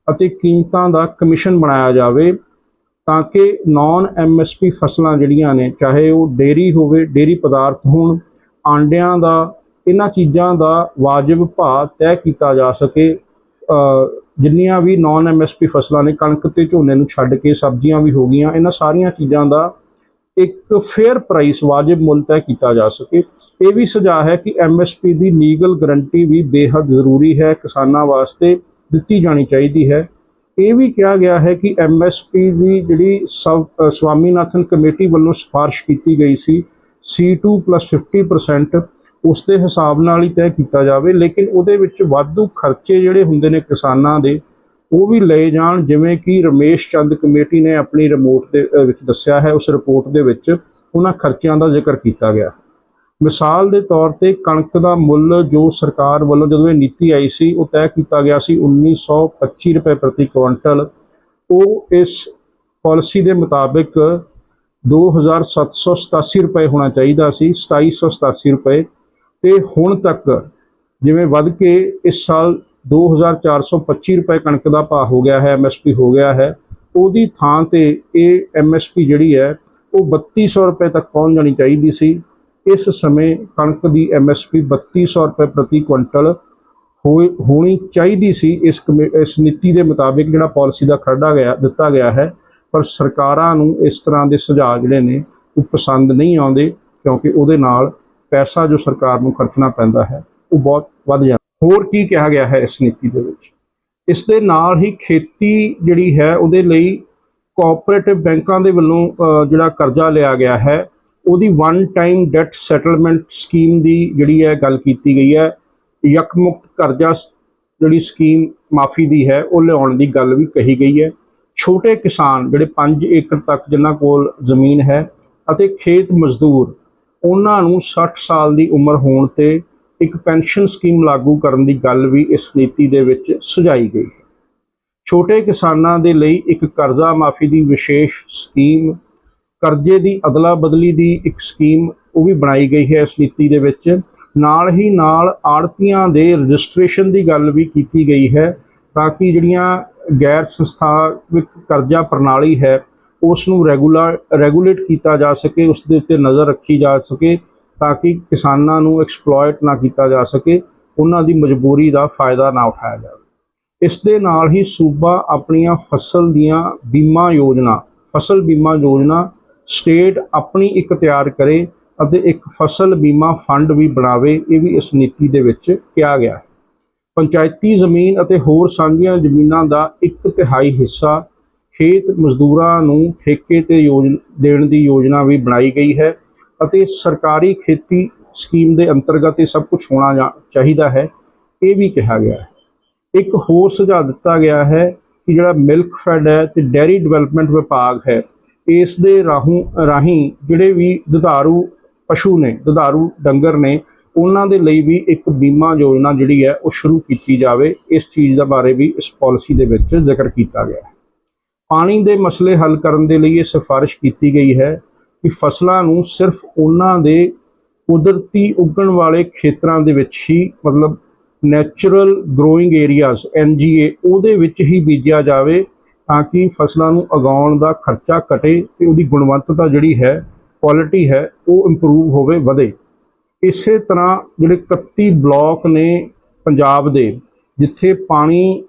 ਅਤੇ ਕੀਮਤਾਂ ਦਾ ਕਮਿਸ਼ਨ ਬਣਾਇਆ ਜਾਵੇ ਤਾਂ ਕਿ ਨਾਨ ਐਮਐਸਪੀ ਫਸਲਾਂ ਜਿਹੜੀਆਂ ਨੇ, ਚਾਹੇ ਉਹ ਡੇਰੀ ਹੋਵੇ ਡੇਰੀ ਪਦਾਰਥ ਹੋਣ, ਆਂਡਿਆਂ ਦਾ, ਇਹਨਾਂ ਚੀਜ਼ਾਂ ਦਾ ਵਾਜਬ ਭਾਅ ਤੈਅ ਕੀਤਾ ਜਾ ਸਕੇ ਜਿੰਨੀਆਂ ਵੀ ਨਾਨ ਐਮਐਸਪੀ ਫਸਲਾਂ ਨੇ, ਕਣਕ ਤੇ ਝੋਨੇ ਨੂੰ ਛੱਡ ਕੇ ਸਬਜ਼ੀਆਂ ਵੀ ਹੋ ਗਈਆਂ, ਇਹਨਾਂ ਸਾਰੀਆਂ ਚੀਜ਼ਾਂ ਦਾ ਇੱਕ ਫੇਅਰ ਪ੍ਰਾਈਸ ਵਾਜਿਬ ਮੁੱਲ ਤੈਅ ਕੀਤਾ ਜਾ ਸਕੇ। ਇਹ ਵੀ ਸੁਝਾਅ ਹੈ ਕਿ ਐਮਐਸਪੀ ਦੀ ਲੀਗਲ ਗਰੰਟੀ ਵੀ ਬੇहद ਜ਼ਰੂਰੀ ਹੈ, ਕਿਸਾਨਾਂ ਵਾਸਤੇ ਦਿੱਤੀ ਜਾਣੀ ਚਾਹੀਦੀ ਹੈ। ਇਹ ਵੀ ਕਿਹਾ ਗਿਆ ਹੈ ਕਿ ਐਮਐਸਪੀ ਦੀ ਜਿਹੜੀ ਸਵ- ਸਵਾਮੀਨਾਥਨ ਕਮੇਟੀ ਵੱਲੋਂ ਸਿਫਾਰਿਸ਼ ਕੀਤੀ ਗਈ ਸੀ C2 50% ਉਸ ਦੇ ਹਿਸਾਬ ਨਾਲ ਹੀ ਤੈਅ ਕੀਤਾ ਜਾਵੇ, ਲੇਕਿਨ ਉਹਦੇ ਵਿੱਚ ਵਾਧੂ ਖਰਚੇ ਜਿਹੜੇ ਹੁੰਦੇ ਨੇ ਕਿਸਾਨਾਂ ਦੇ ਉਹ ਵੀ ਲਏ ਜਾਣ, ਜਿਵੇਂ ਕਿ ਰਮੇਸ਼ ਚੰਦ ਕਮੇਟੀ ਨੇ ਆਪਣੀ ਰਿਪੋਰਟ ਦੇ ਵਿੱਚ ਦੱਸਿਆ ਹੈ, ਉਸ ਰਿਪੋਰਟ ਦੇ ਵਿੱਚ ਉਹਨਾਂ ਖਰਚਿਆਂ ਦਾ ਜ਼ਿਕਰ ਕੀਤਾ ਗਿਆ। ਮਿਸਾਲ ਦੇ ਤੌਰ ਤੇ ਕਣਕ ਦਾ ਮੁੱਲ ਜੋ ਸਰਕਾਰ ਵੱਲੋਂ ਜਦੋਂ ਇਹ ਨੀਤੀ ਆਈ ਸੀ, ਉਹ ਤੈਅ ਕੀਤਾ ਗਿਆ ਸੀ 1925 ਰੁਪਏ ਪ੍ਰਤੀ ਕੁਇੰਟਲ ਉਹ ਇਸ ਪਾਲਿਸੀ ਦੇ ਮੁਤਾਬਿਕ 2787 ਰੁਪਏ ਹੋਣਾ ਚਾਹੀਦਾ ਸੀ 2787 ਰੁਪਏ। ਤੇ ਹੁਣ ਤੱਕ ਜਿਵੇਂ ਵੱਧ ਕੇ ਇਸ ਸਾਲ 2425 ਰੁਪਏ ਕਣਕ ਦਾ ਭਾਅ ਹੋ ਗਿਆ ਹੈ ਐਮਐਸਪੀ ਹੋ ਗਿਆ ਹੈ। ਉਹਦੀ ਥਾਂ ਤੇ ਇਹ ਐਮਐਸਪੀ ਜਿਹੜੀ ਹੈ, ਉਹ 3200 ਰੁਪਏ ਤੱਕ ਪਹੁੰਚ ਜਾਣੀ ਚਾਹੀਦੀ ਸੀ। ਇਸ ਸਮੇਂ ਕਣਕ ਦੀ ਐਮਐਸਪੀ 3200 ਰੁਪਏ ਪ੍ਰਤੀ ਕੁਇੰਟਲ ਹੋਏ- ਹੋਣੀ ਚਾਹੀਦੀ ਸੀ। ਇਸ ਕਮੇ- ਇਸ ਨੀਤੀ ਦੇ ਮੁਤਾਬਿਕ ਜਿਹੜਾ ਪਾਲਿਸੀ ਦਾ ਖਰੜਾ ਗਿਆ, ਦਿੱਤਾ ਗਿਆ ਹੈ। ਪਰ ਸਰਕਾਰਾਂ ਨੂੰ ਇਸ ਤਰ੍ਹਾਂ ਦੇ ਸੁਝਾਅ ਜਿਹੜੇ ਨੇ, ਉਹ ਪਸੰਦ ਨਹੀਂ ਆਉਂਦੇ ਕਿਉਂਕਿ ਉਹਦੇ ਨਾਲ ਪੈਸਾ ਜੋ ਸਰਕਾਰ ਨੂੰ ਖਰਚਣਾ ਪੈਂਦਾ ਹੈ, ਉਹ ਬਹੁਤ ਵੱਧ ਜਾਂਦਾ ਹੋਰ ਕੀ ਕਿਹਾ ਗਿਆ ਹੈ ਇਸ ਨੀਤੀ ਦੇ ਵਿੱਚ? ਇਸ ਦੇ ਨਾਲ ਹੀ ਖੇਤੀ ਜਿਹੜੀ ਹੈ ਉਹਦੇ ਲਈ ਕੋਆਪਰੇਟਿਵ ਬੈਂਕਾਂ ਦੇ ਵੱਲੋਂ ਜਿਹੜਾ ਕਰਜ਼ਾ ਲਿਆ ਗਿਆ ਹੈ, ਉਹਦੀ one time debt settlement scheme ਦੀ ਜਿਹੜੀ ਹੈ ਗੱਲ ਕੀਤੀ ਗਈ ਹੈ। ਯਕ ਮੁਕਤ ਕਰਜ਼ਾ ਜਿਹੜੀ ਸਕੀਮ ਮਾਫੀ ਦੀ ਹੈ, ਉਹ ਲਿਆਉਣ ਦੀ ਗੱਲ ਵੀ ਕਹੀ ਗਈ ਹੈ। ਛੋਟੇ ਕਿਸਾਨ ਜਿਹੜੇ 5 ਏਕੜ ਤੱਕ ਜਿਨ੍ਹਾਂ ਕੋਲ ਜ਼ਮੀਨ ਹੈ ਅਤੇ ਖੇਤ ਮਜ਼ਦੂਰ, ਉਹਨਾਂ ਨੂੰ 60 ਸਾਲ ਦੀ ਉਮਰ ਹੋਣ ਤੇ ਇੱਕ ਪੈਨਸ਼ਨ ਸਕੀਮ ਲਾਗੂ ਕਰਨ ਦੀ ਗੱਲ ਵੀ ਇਸ ਨੀਤੀ ਦੇ ਵਿੱਚ ਸੁਝਾਈ ਗਈ ਹੈ। ਛੋਟੇ ਕਿਸਾਨਾਂ ਦੇ ਲਈ ਇੱਕ ਕਰਜ਼ਾ ਮਾਫੀ ਦੀ ਵਿਸ਼ੇਸ਼ ਸਕੀਮ, ਕਰਜ਼ੇ ਦੀ ਅਦਲਾ ਬਦਲੀ ਦੀ ਇੱਕ ਸਕੀਮ ਉਹ ਵੀ ਬਣਾਈ ਗਈ ਹੈ ਇਸ ਨੀਤੀ ਦੇ ਵਿੱਚ। ਨਾਲ ਹੀ ਨਾਲ ਆੜਤੀਆਂ ਦੇ ਰਜਿਸਟ੍ਰੇਸ਼ਨ ਦੀ ਗੱਲ ਵੀ ਕੀਤੀ ਗਈ ਹੈ ਤਾਂ ਕਿ ਜਿਹੜੀਆਂ ਗੈਰ ਸੰਸਥਾਵਿਕ ਕਰਜ਼ਾ ਪ੍ਰਣਾਲੀ ਹੈ, ਉਸ ਨੂੰ ਰੈਗੂਲਰ ਰੈਗੂਲੇਟ ਕੀਤਾ ਜਾ ਸਕੇ, ਉਸ ਦੇ ਉੱਤੇ ਨਜ਼ਰ ਰੱਖੀ ਜਾ ਸਕੇ ਤਾਂ ਕਿ ਕਿਸਾਨਾਂ ਨੂੰ ਐਕਸਪਲੋਇਟ ਨਾ ਕੀਤਾ ਜਾ ਸਕੇ, ਉਹਨਾਂ ਦੀ ਮਜਬੂਰੀ ਦਾ ਫਾਇਦਾ ਨਾ ਉਠਾਇਆ ਜਾਵੇ। ਇਸ ਦੇ ਨਾਲ ਹੀ ਸੂਬਾ ਆਪਣੀਆਂ ਫਸਲ ਦੀਆਂ ਬੀਮਾ ਯੋਜਨਾ, ਫਸਲ ਬੀਮਾ ਯੋਜਨਾ ਸਟੇਟ ਆਪਣੀ ਇੱਕ ਤਿਆਰ ਕਰੇ ਅਤੇ ਇੱਕ ਫਸਲ ਬੀਮਾ ਫੰਡ ਵੀ ਬਣਾਵੇ, ਇਹ ਵੀ ਇਸ ਨੀਤੀ ਦੇ ਵਿੱਚ ਕਿਹਾ ਗਿਆ ਹੈ। ਪੰਚਾਇਤੀ ਜ਼ਮੀਨ ਅਤੇ ਹੋਰ ਸਾਂਝੀਆਂ ਜ਼ਮੀਨਾਂ ਦਾ ਇੱਕ ਤਿਹਾਈ ਹਿੱਸਾ ਖੇਤ ਮਜ਼ਦੂਰਾਂ ਨੂੰ ਠੇਕੇ ਤੇ ਯੋਜਨਾ ਦੇਣ ਦੀ ਯੋਜਨਾ ਵੀ ਬਣਾਈ ਗਈ ਹੈ। ਅਤੇ ਸਰਕਾਰੀ ਖੇਤੀ ਸਕੀਮ ਦੇ ਅੰਤਰਗਤ ਇਹ ਸਭ ਕੁਝ ਹੋਣਾ ਜਾ- ਚਾਹੀਦਾ ਹੈ, ਇਹ ਵੀ ਕਿਹਾ ਗਿਆ ਹੈ। ਇੱਕ ਹੋਰ ਸੁਝਾਅ ਦਿੱਤਾ ਗਿਆ ਹੈ ਕਿ ਜਿਹੜਾ ਮਿਲਕ ਫੈਡ ਹੈ ਤੇ ਡੈਰੀ ਡਿਵੈਲਪਮੈਂਟ ਵਿਭਾਗ ਹੈ, ਇਸ ਦੇ ਰਾਹੂ, ਰਾਹੀਂ ਜਿਹੜੇ ਵੀ ਦੁਧਾਰੂ ਪਸ਼ੂ ਨੇ, ਦੁਧਾਰੂ ਡੰਗਰ ਨੇ, ਉਹਨਾਂ ਦੇ ਲਈ ਵੀ ਇੱਕ ਬੀਮਾ ਯੋਜਨਾ ਜਿਹੜੀ ਹੈ ਉਹ ਸ਼ੁਰੂ ਕੀਤੀ ਜਾਵੇ। ਇਸ ਚੀਜ਼ ਦਾ ਬਾਰੇ ਵੀ ਇਸ ਪਾਲਿਸੀ ਦੇ ਵਿੱਚ ਜ਼ਿਕਰ ਕੀਤਾ ਗਿਆ ਹੈ। ਪਾਣੀ ਦੇ ਮਸਲੇ ਹੱਲ ਕਰਨ ਦੇ ਲਈ ਇਹ ਸਿਫਾਰਿਸ਼ ਕੀਤੀ ਗਈ ਹੈ ਕਿ ਫਸਲਾਂ ਨੂੰ ਸਿਰਫ ਉਹਨਾਂ ਦੇ ਕੁਦਰਤੀ ਉੱਗਣ ਵਾਲੇ ਖੇਤਰਾਂ ਦੇ ਵਿੱਚ ਹੀ, ਮਤਲਬ ਨੈਚੁਰਲ ਗਰੋਇੰਗ ਏਰੀਆਜ਼ ਐਨਜੀਏ ਉਹਦੇ ਵਿੱਚ ਹੀ ਬੀਜਿਆ ਜਾਵੇ ਤਾਂ ਕਿ ਫਸਲਾਂ ਨੂੰ ਉਗਾਉਣ ਦਾ ਖਰਚਾ ਘਟੇ ਤੇ ਉਹਦੀ ਗੁਣਵੱਤਾ ਜਿਹੜੀ ਹੈ ਕੁਆਲਿਟੀ ਹੈ, ਉਹ ਇੰਪਰੂਵ ਹੋਵੇ, ਵਧੇ। ਇਸੇ ਤਰ੍ਹਾਂ ਜਿਹੜੇ 31 ਬਲਾਕ ਨੇ ਪੰਜਾਬ ਦੇ, ਜਿੱਥੇ ਪਾਣੀ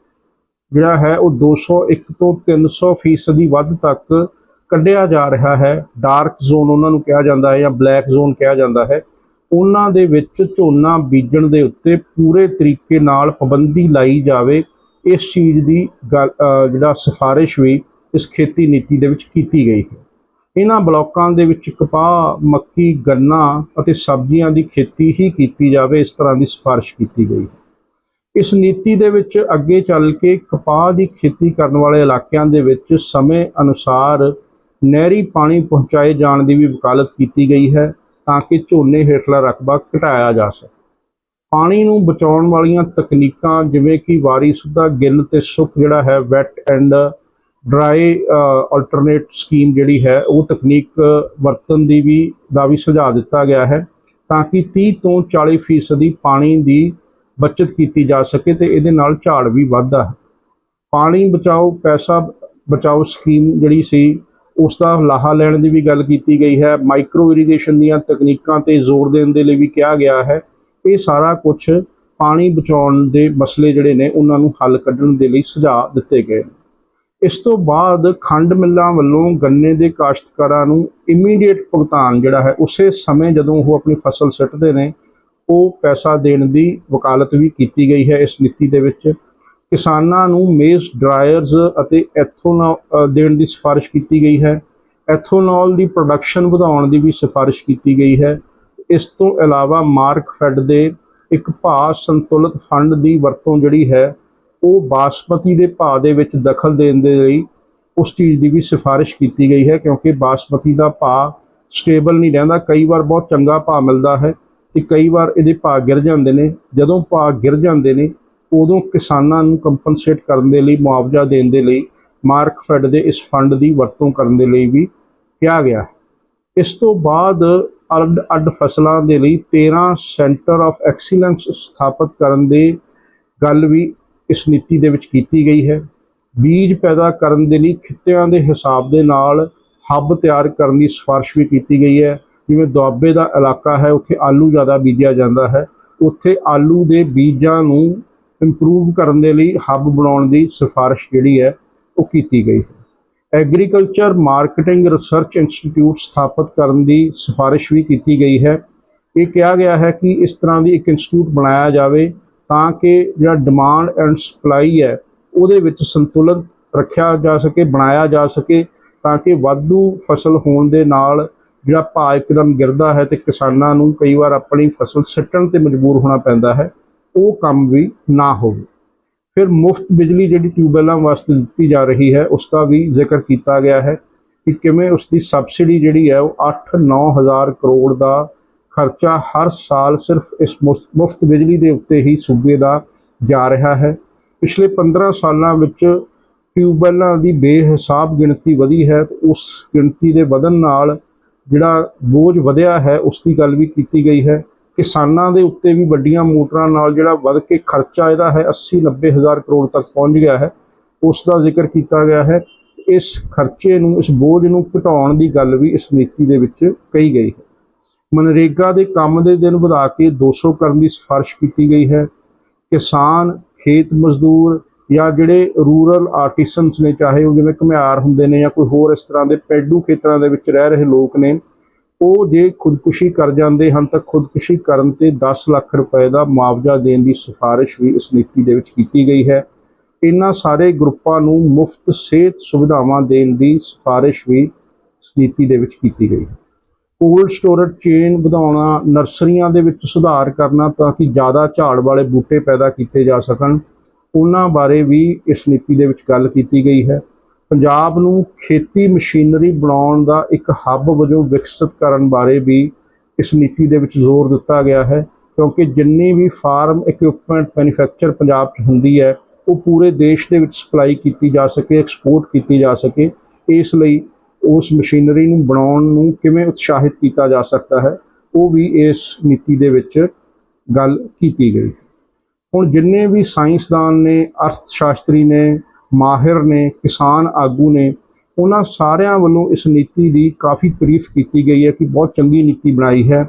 ਜਿਹੜਾ ਹੈ ਉਹ 201 ਤੋਂ 300 ਫੀਸਦੀ ਵੱਧ ਤੱਕ ਕੱਢਿਆ ਜਾ ਰਿਹਾ ਹੈ। ਡਾਰਕ ਜ਼ੋਨ ਉਹਨਾਂ ਨੂੰ ਕਿਹਾ ਜਾਂਦਾ ਹੈ ਜਾਂ ਬਲੈਕ ਜ਼ੋਨ ਕਿਹਾ ਜਾਂਦਾ ਹੈ। ਉਹਨਾਂ ਦੇ ਵਿੱਚ ਝੋਨਾ ਬੀਜਣ ਦੇ ਉੱਤੇ ਪੂਰੇ ਤਰੀਕੇ ਨਾਲ ਪਾਬੰਦੀ ਲਾਈ ਜਾਵੇ। ਇਸ ਚੀਜ਼ ਦੀ ਗੱਲ ਜਿਹੜਾ ਸਿਫਾਰਿਸ਼ ਵੀ ਇਸ ਖੇਤੀ ਨੀਤੀ ਦੇ ਵਿੱਚ ਕੀਤੀ ਗਈ ਹੈ। ਇਹਨਾਂ ਬਲਾਕਾਂ ਦੇ ਵਿੱਚ ਕਪਾਹ ਮੱਕੀ, ਗੰਨਾ ਅਤੇ ਸਬਜ਼ੀਆਂ ਦੀ ਖੇਤੀ ਹੀ ਕੀਤੀ ਜਾਵੇ, ਇਸ ਤਰ੍ਹਾਂ ਦੀ ਸਿਫਾਰਿਸ਼ ਕੀਤੀ ਗਈ ਹੈ। ਇਸ ਨੀਤੀ ਦੇ ਵਿੱਚ ਅੱਗੇ ਚੱਲ ਕੇ ਕਪਾਹ ਦੀ ਖੇਤੀ ਕਰਨ ਵਾਲੇ ਇਲਾਕਿਆਂ ਦੇ ਵਿੱਚ ਸਮੇਂ ਅਨੁਸਾਰ ਨਹਿਰੀ ਪਾਣੀ ਪਹੁੰਚਾਏ ਜਾਣ ਦੀ ਵੀ ਵਕਾਲਤ ਕੀਤੀ ਗਈ ਹੈ ਤਾਂ ਕਿ ਝੋਨੇ ਹੇਠਲਾ ਰਕਬਾ ਘਟਾਇਆ ਜਾ ਸਕੇ। ਪਾਣੀ ਨੂੰ ਬਚਾਉਣ ਵਾਲੀਆਂ ਤਕਨੀਕਾਂ ਜਿਵੇਂ ਕਿ ਵਾਰੀ ਸੁੱਧਾ ਗਿੱਲ ਤੇ ਸੁੱਕ ਜਿਹੜਾ ਹੈ wet and dry alternate scheme ਜਿਹੜੀ ਹੈ, ਉਹ ਤਕਨੀਕ ਵਰਤਨ ਦੀ ਵੀ, ਦਾ ਵੀ ਸੁਝਾਅ ਦਿੱਤਾ ਗਿਆ ਹੈ ਤਾਂ ਕਿ 30 ਤੋਂ 40 ਫੀਸਦੀ ਪਾਣੀ ਦੀ ਬਚਤ ਕੀਤੀ ਜਾ ਸਕੇ ਤੇ ਇਹਦੇ ਨਾਲ ਝਾੜ ਵੀ ਵੱਧਦਾ ਹੈ। ਪਾਣੀ ਬਚਾਓ, ਪੈਸਾ ਬਚਾਓ ਸਕੀਮ ਜਿਹੜੀ ਸੀ ਉਸ ਦਾ ਲਾਹਾ ਲੈਣ ਦੀ ਵੀ ਗੱਲ ਕੀਤੀ ਗਈ ਹੈ। ਮਾਈਕਰੋ ਇਰੀਗੇਸ਼ਨ ਦੀਆਂ ਤਕਨੀਕਾਂ ਤੇ ਜ਼ੋਰ ਦੇਣ ਦੇ ਲਈ ਵੀ ਕਿਹਾ ਗਿਆ ਹੈ। ਇਹ ਸਾਰਾ ਕੁਝ ਪਾਣੀ ਬਚਾਉਣ ਦੇ ਮਸਲੇ ਜਿਹੜੇ ਨੇ, ਉਹਨਾਂ ਨੂੰ ਹੱਲ ਕੱਢਣ ਦੇ ਲਈ ਸੁਝਾਅ ਦਿੱਤੇ ਗਏ ਨੇ। ਇਸ ਤੋਂ ਬਾਅਦ ਖੰਡ ਮਿੱਲਾਂ ਵੱਲੋਂ ਗੰਨੇ ਦੇ ਕਾਸ਼ਤਕਾਰਾਂ ਨੂੰ ਇਮੀਡੀਏਟ ਭੁਗਤਾਨ ਜਿਹੜਾ ਹੈ, ਉਸੇ ਸਮੇਂ ਜਦੋਂ ਉਹ ਆਪਣੀ ਫਸਲ ਸੁੱਟਦੇ ਨੇ, ਉਹ ਪੈਸਾ ਦੇਣ ਦੀ ਵਕਾਲਤ ਵੀ ਕੀਤੀ ਗਈ ਹੈ ਇਸ ਨੀਤੀ ਦੇ ਵਿੱਚ। ਕਿਸਾਨਾਂ ਨੂੰ ਮੇਸ ਡਰਾਇਰਜ਼ ਅਤੇ ਐਥੋਨੋਲ ਦੇਣ ਦੀ ਸਿਫਾਰਿਸ਼ ਕੀਤੀ ਗਈ ਹੈ। ਐਥੋਨੋਲ ਦੀ ਪ੍ਰੋਡਕਸ਼ਨ ਵਧਾਉਣ ਦੀ ਵੀ ਸਿਫਾਰਿਸ਼ ਕੀਤੀ ਗਈ ਹੈ। ਇਸ ਤੋਂ ਇਲਾਵਾ ਮਾਰਕ ਫੈਡ ਦੇ ਇੱਕ ਭਾਅ ਸੰਤੁਲਿਤ ਫੰਡ ਦੀ ਵਰਤੋਂ ਜਿਹੜੀ ਹੈ, ਉਹ ਬਾਸਮਤੀ ਦੇ ਭਾਅ ਦੇ ਵਿੱਚ ਦਖਲ ਦੇਣ ਦੇ ਲਈ ਉਸ ਚੀਜ਼ ਦੀ ਵੀ ਸਿਫਾਰਿਸ਼ ਕੀਤੀ ਗਈ ਹੈ, ਕਿਉਂਕਿ ਬਾਸਮਤੀ ਦਾ ਭਾਅ ਸਟੇਬਲ ਨਹੀਂ ਰਹਿੰਦਾ। ਕਈ ਵਾਰ ਬਹੁਤ ਚੰਗਾ ਭਾਅ ਮਿਲਦਾ ਹੈ ਤੇ ਕਈ ਵਾਰ ਇਹਦੇ ਭਾਅ ਗਿਰ ਜਾਂਦੇ ਨੇ। ਜਦੋਂ ਭਾਅ ਗਿਰ ਜਾਂਦੇ ਨੇ ਉਦੋਂ ਕਿਸਾਨਾਂ ਨੂੰ ਕੰਪਨਸੇਟ ਕਰਨ ਦੇ ਲਈ, ਮੁਆਵਜ਼ਾ ਦੇਣ ਦੇ ਲਈ ਮਾਰਕ ਫੈਡ ਦੇ ਇਸ ਫੰਡ ਦੀ ਵਰਤੋਂ ਕਰਨ ਦੇ ਲਈ ਵੀ ਕਿਹਾ ਗਿਆ। ਹੈ ਇਸ ਤੋਂ ਬਾਅਦ ਅੱਡ ਅੱਡ ਫਸਲਾਂ ਦੇ ਲਈ 13 ਸੈਂਟਰ ਆਫ ਐਕਸੀਲੈਂਸ ਸਥਾਪਿਤ ਕਰਨ ਦੇ ਗੱਲ ਵੀ ਇਸ ਨੀਤੀ ਦੇ ਵਿੱਚ ਕੀਤੀ ਗਈ ਹੈ। ਬੀਜ ਪੈਦਾ ਕਰਨ ਦੇ ਲਈ ਖਿੱਤਿਆਂ ਦੇ ਹਿਸਾਬ ਦੇ ਨਾਲ ਹੱਬ ਤਿਆਰ ਕਰਨ ਦੀ ਸਿਫਾਰਿਸ਼ ਵੀ ਕੀਤੀ ਗਈ ਹੈ। ਜਿਵੇਂ ਦੁਆਬੇ ਦਾ ਇਲਾਕਾ ਹੈ, ਉੱਥੇ ਆਲੂ ਜ਼ਿਆਦਾ ਬੀਜਿਆ ਜਾਂਦਾ ਹੈ। ਉੱਥੇ ਆਲੂ ਦੇ ਬੀਜਾਂ ਨੂੰ ਇੰਪਰੂਵ ਕਰਨ ਦੇ ਲਈ ਹੱਬ ਬਣਾਉਣ ਦੀ ਸਿਫਾਰਿਸ਼ ਜਿਹੜੀ ਹੈ, ਉਹ ਕੀਤੀ ਗਈ ਹੈ। ਐਗਰੀਕਲਚਰ ਮਾਰਕੀਟਿੰਗ ਰਿਸਰਚ ਇੰਸਟੀਚਿਊਟ ਸਥਾਪਿਤ ਕਰਨ ਦੀ ਸਿਫਾਰਿਸ਼ ਵੀ ਕੀਤੀ ਗਈ ਹੈ। ਇਹ ਕਿਹਾ ਗਿਆ ਹੈ ਕਿ ਇਸ ਤਰ੍ਹਾਂ ਦੀ ਇੱਕ ਇੰਸਟੀਚਿਊਟ ਬਣਾਇਆ ਜਾਵੇ ਤਾਂ ਕਿ ਜਿਹੜਾ ਡਿਮਾਂਡ ਐਂਡ ਸਪਲਾਈ ਹੈ, ਉਹਦੇ ਵਿੱਚ ਸੰਤੁਲਨ ਰੱਖਿਆ ਜਾ ਸਕੇ, ਬਣਾਇਆ ਜਾ ਸਕੇ, ਤਾਂ ਕਿ ਵਾਧੂ ਫਸਲ ਹੋਣ ਦੇ ਨਾਲ ਜਿਹੜਾ ਭਾਅ ਇੱਕਦਮ ਗਿਰਦਾ ਹੈ ਤੇ ਕਿਸਾਨਾਂ ਨੂੰ ਕਈ ਵਾਰ ਆਪਣੀ ਫਸਲ ਸਿੱਟਣ ਤੇ ਮਜਬੂਰ ਹੋਣਾ ਪੈਂਦਾ ਹੈ। ਉਹ ਕੰਮ ਵੀ ਨਾ ਹੋਵੇ। ਫਿਰ ਮੁਫਤ ਬਿਜਲੀ ਜਿਹੜੀ ਟਿਊਬਵੈੱਲਾਂ ਵਾਸਤੇ ਦਿੱਤੀ ਜਾ ਰਹੀ ਹੈ ਉਸ ਦਾ ਵੀ ਜ਼ਿਕਰ ਕੀਤਾ ਗਿਆ ਹੈ ਕਿ ਕਿਵੇਂ ਉਸ ਦੀ ਸਬਸਿਡੀ ਜਿਹੜੀ ਹੈ ਉਹ 8-9 ਹਜ਼ਾਰ ਕਰੋੜ ਦਾ ਖਰਚਾ ਹਰ ਸਾਲ ਸਿਰਫ ਇਸ ਮੁਫਤ ਬਿਜਲੀ ਦੇ ਉੱਤੇ ਹੀ ਸੂਬੇ ਦਾ ਜਾ ਰਿਹਾ ਹੈ। ਪਿਛਲੇ 15 ਸਾਲਾਂ ਵਿੱਚ ਟਿਊਬਵੈੱਲਾਂ ਦੀ ਬੇਹਿਸਾਬ ਗਿਣਤੀ ਵਧੀ ਹੈ ਤੇ ਉਸ ਗਿਣਤੀ ਦੇ ਵਧਣ ਨਾਲ ਜਿਹੜਾ ਬੋਝ ਵਧਿਆ ਹੈ ਉਸ ਦੀ ਗੱਲ ਵੀ ਕੀਤੀ ਗਈ ਹੈ। ਕਿਸਾਨਾਂ ਦੇ ਉੱਤੇ ਵੀ ਵੱਡੀਆਂ ਮੋਟਰਾਂ ਨਾਲ ਜਿਹੜਾ ਵੱਧ ਕੇ ਖਰਚਾ ਇਹਦਾ ਹੈ 80 90 ਹਜ਼ਾਰ ਕਰੋੜ ਤੱਕ ਪਹੁੰਚ ਗਿਆ ਹੈ। ਉਸ ਦਾ ਜ਼ਿਕਰ ਕੀਤਾ ਗਿਆ ਹੈ। ਇਸ ਖਰਚੇ ਨੂੰ, ਇਸ ਬੋਝ ਨੂੰ ਘਟਾਉਣ ਦੀ ਗੱਲ ਵੀ ਇਸ ਨੀਤੀ ਦੇ ਵਿੱਚ ਕਹੀ ਗਈ ਹੈ। ਮਨਰੇਗਾ ਦੇ ਕੰਮ ਦੇ ਦਿਨ ਵਧਾ ਕੇ 200 ਕਰਨ ਦੀ ਸਿਫਾਰਿਸ਼ ਕੀਤੀ ਗਈ ਹੈ। ਕਿਸਾਨ, ਖੇਤ ਮਜ਼ਦੂਰ ਜਾਂ ਜਿਹੜੇ ਰੂਰਲ ਆਰਟੀਸਨਸ ਨੇ, ਚਾਹੇ ਉਹ ਜਿਵੇਂ ਘੁਮਿਆਰ ਹੁੰਦੇ ਨੇ ਜਾਂ ਕੋਈ ਹੋਰ ਇਸ ਤਰ੍ਹਾਂ ਦੇ ਪੈਡੂ ਖੇਤਰਾਂ ਦੇ ਵਿੱਚ ਰਹਿ ਰਹੇ ਲੋਕ ਨੇ ਉਹ ਜੇ ਖੁਦਕੁਸ਼ੀ ਕਰ ਜਾਂਦੇ ਹਨ ਤਾਂ ਖੁਦਕੁਸ਼ੀ ਕਰਨ ਤੇ 10 ਲੱਖ ਰੁਪਏ ਦਾ ਮੁਆਵਜ਼ਾ ਦੇਣ ਦੀ ਸਿਫਾਰਿਸ਼ ਵੀ ਇਸ ਨੀਤੀ ਦੇ ਵਿੱਚ ਕੀਤੀ ਗਈ ਹੈ। ਇਹਨਾਂ ਸਾਰੇ ਗਰੁੱਪਾਂ ਨੂੰ ਮੁਫਤ ਸਿਹਤ ਸੁਵਿਧਾਵਾਂ ਦੇਣ ਦੀ ਸਿਫਾਰਿਸ਼ ਵੀ ਇਸ ਨੀਤੀ ਦੇ ਵਿੱਚ ਕੀਤੀ ਗਈ ਹੈ। ਕੋਲਡ ਸਟੋਰੇਜ ਚੇਨ ਵਧਾਉਣਾ, ਨਰਸਰੀਆਂ ਦੇ ਵਿੱਚ ਸੁਧਾਰ ਕਰਨਾ ਤਾਂ ਕਿ ਜ਼ਿਆਦਾ ਝਾੜ ਵਾਲੇ ਬੂਟੇ ਪੈਦਾ ਕੀਤੇ ਜਾ ਸਕਣ, ਉਹਨਾਂ ਬਾਰੇ ਵੀ ਇਸ ਨੀਤੀ ਦੇ ਵਿੱਚ ਗੱਲ ਕੀਤੀ ਗਈ ਹੈ। ਪੰਜਾਬ ਨੂੰ ਖੇਤੀ ਮਸ਼ੀਨਰੀ ਬਣਾਉਣ ਦਾ ਇੱਕ ਹੱਬ ਵਜੋਂ ਵਿਕਸਿਤ ਕਰਨ ਬਾਰੇ ਵੀ ਇਸ ਨੀਤੀ ਦੇ ਵਿੱਚ ਜ਼ੋਰ ਦਿੱਤਾ ਗਿਆ ਹੈ, ਕਿਉਂਕਿ ਜਿੰਨੀ ਵੀ ਫਾਰਮ ਇਕਵਿਪਮੈਂਟ ਮੈਨੂਫੈਕਚਰ ਪੰਜਾਬ 'ਚ ਹੁੰਦੀ ਹੈ, ਉਹ ਪੂਰੇ ਦੇਸ਼ ਦੇ ਵਿੱਚ ਸਪਲਾਈ ਕੀਤੀ ਜਾ ਸਕੇ ਐਕਸਪੋਰਟ ਕੀਤੀ ਜਾ ਸਕੇ, ਇਸ ਲਈ ਉਸ ਮਸ਼ੀਨਰੀ ਨੂੰ ਬਣਾਉਣ ਨੂੰ ਕਿਵੇਂ ਉਤਸ਼ਾਹਿਤ ਕੀਤਾ ਜਾ ਸਕਦਾ ਹੈ, ਉਹ ਵੀ ਇਸ ਨੀਤੀ ਦੇ ਵਿੱਚ ਗੱਲ ਕੀਤੀ ਗਈ। ਹੁਣ ਜਿੰਨੇ ਵੀ ਸਾਇੰਸਦਾਨ ਨੇ, ਅਰਥ ਸ਼ਾਸਤਰੀ ਨੇ ਮਾਹਿਰ ਨੇ, ਕਿਸਾਨ ਆਗੂ ਨੇ, ਉਹਨਾਂ ਸਾਰਿਆਂ ਵੱਲੋਂ ਇਸ ਨੀਤੀ ਦੀ ਕਾਫੀ ਤਾਰੀਫ ਕੀਤੀ ਗਈ ਹੈ ਕਿ ਬਹੁਤ ਚੰਗੀ ਨੀਤੀ ਬਣਾਈ ਹੈ।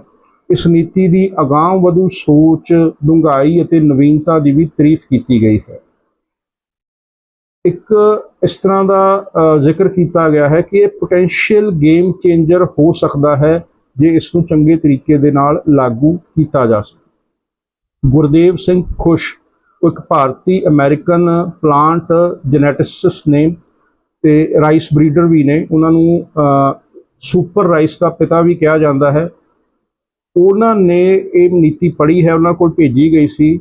ਇਸ ਨੀਤੀ ਦੀ ਅਗਾਂਹ ਵਧੂ ਸੋਚ, ਡੂੰਘਾਈ ਅਤੇ ਨਵੀਨਤਾ ਦੀ ਵੀ ਤਾਰੀਫ ਕੀਤੀ ਗਈ ਹੈ। ਇੱਕ ਇਸ ਤਰ੍ਹਾਂ ਦਾ ਜ਼ਿਕਰ ਕੀਤਾ ਗਿਆ ਹੈ ਕਿ ਇਹ ਪੋਟੈਂਸ਼ੀਅਲ ਗੇਮ ਚੇਂਜਰ ਹੋ ਸਕਦਾ ਹੈ ਜੇ ਇਸ ਨੂੰ ਚੰਗੇ ਤਰੀਕੇ ਦੇ ਨਾਲ ਲਾਗੂ ਕੀਤਾ ਜਾ ਸਕੇ। ਗੁਰਦੇਵ ਸਿੰਘ ਖੁਸ਼ ਇੱਕ ਭਾਰਤੀ ਅਮਰੀਕਨ ਪਲਾਂਟ ਜੈਨੇਟਿਸਟ ਨੇ ਤੇ ਰਾਈਸ ਬਰੀਡਰ ਵੀ ਨੇ, ਉਹਨਾਂ ਨੂੰ ਸੁਪਰ ਰਾਈਸ ਦਾ ਪਿਤਾ ਵੀ ਕਿਹਾ ਜਾਂਦਾ ਹੈ। ਉਹਨਾਂ ਨੇ ਇਹ ਨੀਤੀ ਪੜ੍ਹੀ ਹੈ, ਉਹਨਾਂ ਕੋਲ ਭੇਜੀ ਗਈ ਸੀ।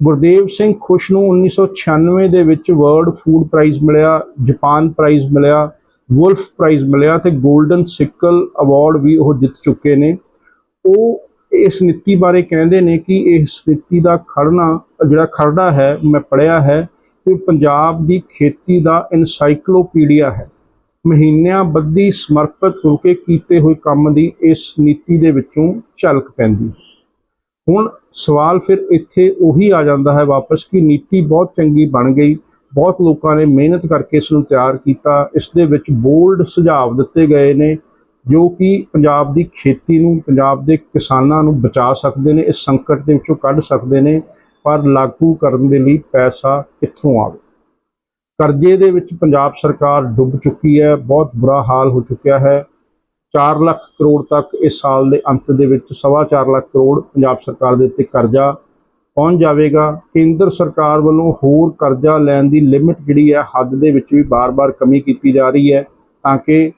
ਗੁਰਦੇਵ ਸਿੰਘ ਖੁਸ਼ ਨੂੰ 1996 ਦੇ ਵਿੱਚ ਵਰਲਡ ਫੂਡ ਪ੍ਰਾਈਜ਼ ਮਿਲਿਆ, ਜਾਪਾਨ ਪ੍ਰਾਈਜ਼ ਮਿਲਿਆ, ਵੁਲਫ ਪ੍ਰਾਈਜ਼ ਮਿਲਿਆ ਤੇ 골ਡਨ ਸਿਕਲ ਅਵਾਰਡ ਵੀ ਉਹ ਜਿੱਤ ਚੁੱਕੇ ਨੇ। ਉਹ ਇਸ ਨੀਤੀ ਬਾਰੇ ਕਹਿੰਦੇ ਨੇ ਕਿ ਇਸ ਨੀਤੀ ਦਾ ਖੜਨਾ, ਜਿਹੜਾ ਖਰੜਾ ਹੈ, ਮੈਂ ਪੜਿਆ ਹੈ ਤੇ ਪੰਜਾਬ ਦੀ ਖੇਤੀ ਦਾ ਇਨਸਾਈਕਲੋਪੀਡੀਆ ਹੈ। ਮਹੀਨਿਆਂ ਬੱਧੀ ਸਮਰਪਿਤ ਹੋ ਕੇ ਕੀਤੇ ਹੋਏ ਕੰਮ ਦੀ ਇਸ ਨੀਤੀ ਦੇ ਵਿੱਚੋਂ ਝਲਕ ਪੈਂਦੀ ਹੁਣ ਸਵਾਲ ਫਿਰ ਇੱਥੇ ਉਹੀ ਆ ਜਾਂਦਾ ਹੈ ਵਾਪਸ ਕਿ ਨੀਤੀ ਬਹੁਤ ਚੰਗੀ ਬਣ ਗਈ, ਬਹੁਤ ਲੋਕਾਂ ਨੇ ਮਿਹਨਤ ਕਰਕੇ ਇਸ ਨੂੰ ਤਿਆਰ ਕੀਤਾ, ਇਸ ਦੇ ਵਿੱਚ ਬੋਲਡ ਸੁਝਾਅ ਦਿੱਤੇ ਗਏ ਨੇ ਜੋ ਕਿ ਪੰਜਾਬ ਦੀ ਖੇਤੀ ਨੂੰ, ਪੰਜਾਬ ਦੇ ਕਿਸਾਨਾਂ ਨੂੰ ਬਚਾ ਸਕਦੇ ਨੇ, ਇਸ ਸੰਕਟ ਦੇ ਵਿੱਚੋਂ ਕੱਢ ਸਕਦੇ ਨੇ, ਪਰ ਲਾਗੂ ਕਰਨ ਦੇ ਲਈ ਪੈਸਾ ਕਿੱਥੋਂ ਆਵੇ? ਕਰਜ਼ੇ ਦੇ ਵਿੱਚ ਪੰਜਾਬ ਸਰਕਾਰ ਡੁੱਬ ਚੁੱਕੀ ਹੈ, ਬਹੁਤ ਬੁਰਾ ਹਾਲ ਹੋ ਚੁੱਕਿਆ ਹੈ। 4 ਲੱਖ ਕਰੋੜ ਤੱਕ ਇਸ ਸਾਲ ਦੇ ਅੰਤ ਦੇ ਵਿੱਚ ਸਵਾ ਚਾਰ ਲੱਖ ਕਰੋੜ ਪੰਜਾਬ ਸਰਕਾਰ ਦੇ ਉੱਤੇ ਕਰਜ਼ਾ ਪਹੁੰਚ ਜਾਵੇਗਾ। ਕੇਂਦਰ ਸਰਕਾਰ ਵੱਲੋਂ ਹੋਰ ਕਰਜ਼ਾ ਲੈਣ ਦੀ ਲਿਮਿਟ ਜਿਹੜੀ ਹੈ, ਹੱਦ ਦੇ ਵਿੱਚ ਵੀ ਬਾਰ-ਬਾਰ ਕਮੀ ਕੀਤੀ ਜਾ ਰਹੀ ਹੈ, ਤਾਂ ਕਿ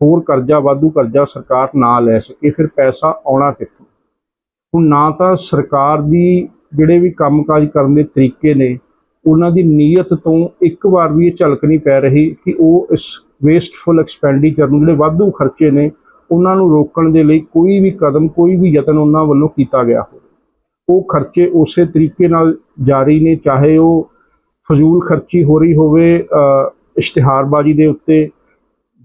ਹੋਰ ਕਰਜ਼ਾ, ਵਾਧੂ ਕਰਜ਼ਾ ਸਰਕਾਰ ਨਾ ਲੈ ਸਕੇ, ਫਿਰ ਪੈਸਾ ਆਉਣਾ ਕਿੱਥੋਂ? ਹੁਣ ਨਾ ਤਾਂ ਸਰਕਾਰ ਦੀ ਜਿਹੜੇ ਵੀ ਕੰਮਕਾਜ ਕਰਨ ਦੇ ਤਰੀਕੇ ਨੇ, ਉਹਨਾਂ ਦੀ ਨੀਅਤ ਤੋਂ ਇੱਕ ਵਾਰ ਵੀ ਇਹ ਝਲਕ ਨਹੀਂ ਪੈ ਰਹੀ ਕਿ ਉਹ ਇਸ ਵੇਸਟਫੁਲ ਐਕਸਪੈਂਡੀਚਰ ਨੂੰ ਜਿਹੜੇ ਵਾਧੂ ਖਰਚੇ ਨੇ, ਉਹਨਾਂ ਨੂੰ ਰੋਕਣ ਦੇ ਲਈ ਕੋਈ ਵੀ ਕਦਮ, ਕੋਈ ਵੀ ਯਤਨ ਉਹਨਾਂ ਵੱਲੋਂ ਕੀਤਾ ਗਿਆ ਹੋਵੇ। ਉਹ ਖਰਚੇ ਉਸੇ ਤਰੀਕੇ ਨਾਲ ਜਾਰੀ ਨੇ, ਚਾਹੇ ਉਹ ਫਜ਼ੂਲ ਖਰਚੀ ਹੋ ਰਹੀ ਹੋਵੇ ਇਸ਼ਤਿਹਾਰਬਾਜ਼ੀ ਦੇ ਉੱਤੇ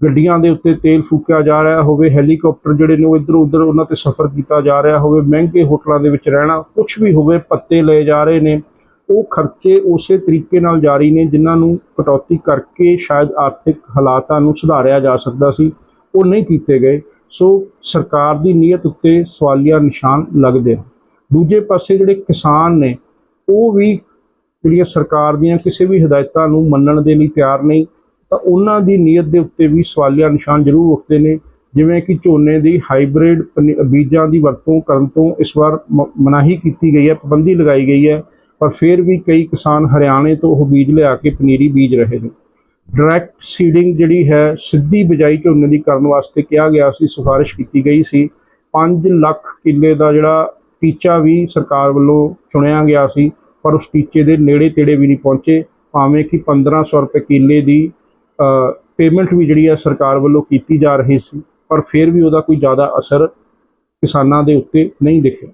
ਗੱਡੀਆਂ ਦੇ ਉੱਤੇ ਤੇਲ ਫੂਕਿਆ ਜਾ ਰਿਹਾ ਹੋਵੇ, ਹੈਲੀਕਾਪਟਰ ਜਿਹੜੇ ਨੇ ਉਹ ਇੱਧਰ ਉੱਧਰ ਉਹਨਾਂ ਤੇ ਸਫ਼ਰ ਕੀਤਾ ਜਾ ਰਿਹਾ ਹੋਵੇ, ਮਹਿੰਗੇ ਹੋਟਲਾਂ ਦੇ ਵਿੱਚ ਰਹਿਣਾ ਕੁਝ ਵੀ ਹੋਵੇ, ਪੱਤੇ ਲਏ ਜਾ ਰਹੇ ਨੇ, ਉਹ ਖਰਚੇ ਉਸੇ ਤਰੀਕੇ ਨਾਲ ਜਾਰੀ ਨੇ ਜਿਨ੍ਹਾਂ ਨੂੰ ਕਟੌਤੀ ਕਰਕੇ ਸ਼ਾਇਦ ਆਰਥਿਕ ਹਾਲਾਤਾਂ ਨੂੰ ਸੁਧਾਰਿਆ ਜਾ ਸਕਦਾ ਸੀ, ਉਹ ਨਹੀਂ ਕੀਤੇ ਗਏ। ਸੋ ਸਰਕਾਰ ਦੀ ਨੀਅਤ ਉੱਤੇ ਸਵਾਲੀਆ ਨਿਸ਼ਾਨ ਲੱਗਦੇ ਹਨ। ਦੂਜੇ ਪਾਸੇ ਜਿਹੜੇ ਕਿਸਾਨ ਨੇ, ਉਹ ਵੀ ਜਿਹੜੀਆਂ ਸਰਕਾਰ ਦੀਆਂ ਕਿਸੇ ਵੀ ਹਦਾਇਤਾਂ ਨੂੰ ਮੰਨਣ ਦੇ ਲਈ ਤਿਆਰ ਨਹੀਂ ਤਾਂ ਉਹਨਾਂ ਦੀ ਨੀਅਤ ਦੇ ਉੱਤੇ ਵੀ ਸਵਾਲੀਆ ਨਿਸ਼ਾਨ ਜ਼ਰੂਰ ਉੱਠਦੇ ਨੇ, ਜਿਵੇਂ ਕਿ ਝੋਨੇ ਦੀ ਹਾਈਬ੍ਰਿਡ ਬੀਜਾਂ ਦੀ ਵਰਤੋਂ ਕਰਨ ਤੋਂ ਇਸ ਵਾਰ ਮ- ਮਨਾਹੀ ਕੀਤੀ ਗਈ ਹੈ, ਪਾਬੰਦੀ ਲਗਾਈ ਗਈ ਹੈ, ਪਰ ਫਿਰ ਵੀ ਕਈ ਕਿਸਾਨ ਹਰਿਆਣੇ ਤੋਂ ਉਹ ਬੀਜ ਲਿਆ ਕੇ ਪਨੀਰੀ ਬੀਜ ਰਹੇ ਨੇ। ਡਾਇਰੈਕਟ ਸੀਡਿੰਗ ਜਿਹੜੀ ਹੈ, ਸਿੱਧੀ ਬਿਜਾਈ ਝੋਨੇ ਦੀ ਕਰਨ ਵਾਸਤੇ ਕਿਹਾ ਗਿਆ ਸੀ, ਸਿਫਾਰਿਸ਼ ਕੀਤੀ ਗਈ ਸੀ। 5 ਲੱਖ ਕਿੱਲੇ ਦਾ ਜਿਹੜਾ ਟੀਚਾ ਵੀ ਸਰਕਾਰ ਵੱਲੋਂ ਚੁਣਿਆ ਗਿਆ ਸੀ, ਪਰ ਉਸ ਟੀਚੇ ਦੇ ਨੇੜੇ ਤੇੜੇ ਵੀ ਨਹੀਂ ਪਹੁੰਚੇ, ਭਾਵੇਂ ਕਿ 1500 ਰੁਪਏ ਕਿੱਲੇ ਦੀ ਪੇਮੈਂਟ ਵੀ ਜਿਹੜੀ ਹੈ ਸਰਕਾਰ ਵੱਲੋਂ ਕੀਤੀ ਜਾ ਰਹੀ ਸੀ, ਪਰ ਫਿਰ ਵੀ ਉਹਦਾ ਕੋਈ ਜ਼ਿਆਦਾ ਅਸਰ ਕਿਸਾਨਾਂ ਦੇ ਉੱਤੇ ਨਹੀਂ ਦਿਖਿਆ।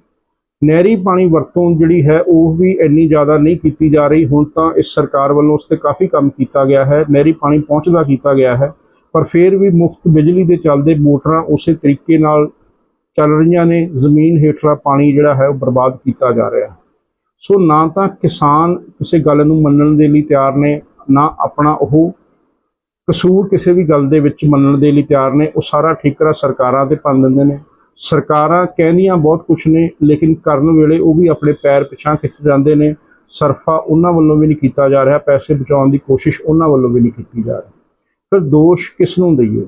ਨਹਿਰੀ ਪਾਣੀ ਵਰਤੋਂ ਜਿਹੜੀ ਹੈ, ਉਹ ਵੀ ਇੰਨੀ ਜ਼ਿਆਦਾ ਨਹੀਂ ਕੀਤੀ ਜਾ ਰਹੀ। ਹੁਣ ਤਾਂ ਇਸ ਸਰਕਾਰ ਵੱਲੋਂ ਉਸ ਤੇ ਕਾਫੀ ਕੰਮ ਕੀਤਾ ਗਿਆ ਹੈ, ਨਹਿਰੀ ਪਾਣੀ ਪਹੁੰਚਦਾ ਕੀਤਾ ਗਿਆ ਹੈ, ਪਰ ਫਿਰ ਵੀ ਮੁਫਤ ਬਿਜਲੀ ਦੇ ਚੱਲਦੇ ਮੋਟਰਾਂ ਉਸੇ ਤਰੀਕੇ ਨਾਲ ਚੱਲ ਰਹੀਆਂ ਨੇ, ਜ਼ਮੀਨ ਹੇਠਲਾ ਪਾਣੀ ਜਿਹੜਾ ਹੈ, ਉਹ ਬਰਬਾਦ ਕੀਤਾ ਜਾ ਰਿਹਾ। ਹੈ ਸੋ ਨਾ ਤਾਂ ਕਿਸਾਨ ਕਿਸੇ ਗੱਲ ਨੂੰ ਮੰਨਣ ਦੇ ਲਈ ਤਿਆਰ ਨੇ, ਨਾ ਆਪਣਾ ਉਹ ਕਸੂਰ ਕਿਸੇ ਵੀ ਗੱਲ ਦੇ ਵਿੱਚ ਮੰਨਣ ਦੇ ਲਈ ਤਿਆਰ ਨੇ, ਉਹ ਸਾਰਾ ਠੇਕਰਾ ਸਰਕਾਰਾਂ ਤੇ ਪਾ ਦਿੰਦੇ ਨੇ। ਸਰਕਾਰਾਂ ਕਹਿੰਦੀਆਂ ਬਹੁਤ ਕੁਝ ਨੇ, ਲੇਕਿਨ ਕਰਨ ਵੇਲੇ ਉਹ ਵੀ ਆਪਣੇ ਪੈਰ ਪਿਛਾਂ ਖਿੱਚ ਜਾਂਦੇ ਨੇ। ਸਰਫਾ ਉਹਨਾਂ ਵੱਲੋਂ ਵੀ ਨਹੀਂ ਕੀਤਾ ਜਾ ਰਿਹਾ, ਪੈਸੇ ਬਚਾਉਣ ਦੀ ਕੋਸ਼ਿਸ਼ ਉਹਨਾਂ ਵੱਲੋਂ ਵੀ ਨਹੀਂ ਕੀਤੀ ਜਾ ਰਹੀ। ਫਿਰ ਦੋਸ਼ ਕਿਸ ਨੂੰ ਦਈਏ?